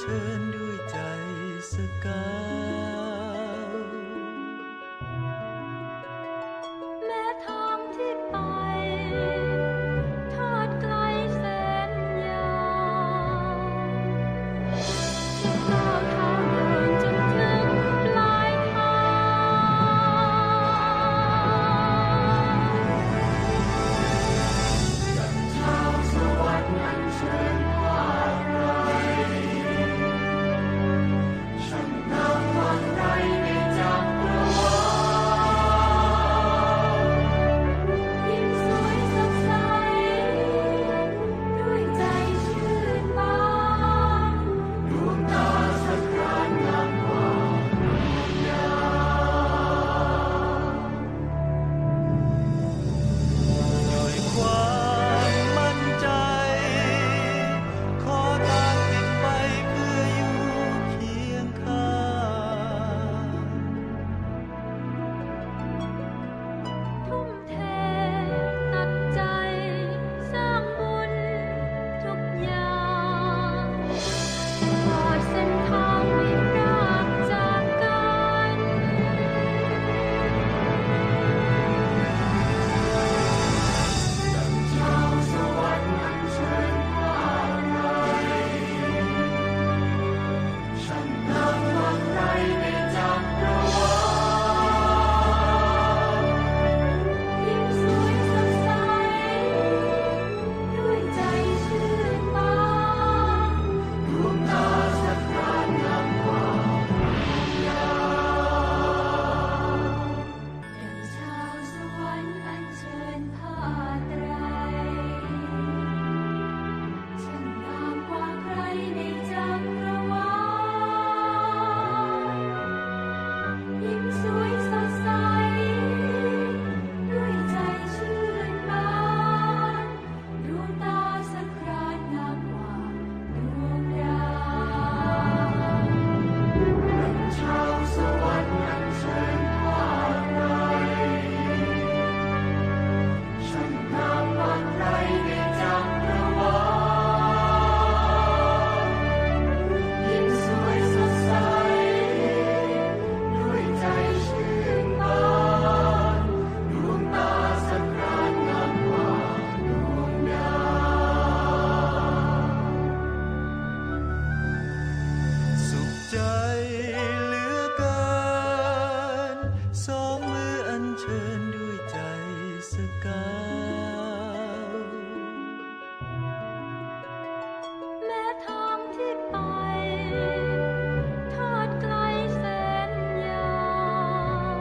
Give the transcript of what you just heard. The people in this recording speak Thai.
เชิญด้วยใจสกาย ดินด้วยใจสกาวแม้ทางที่ไป ทอดไกลแสนยาว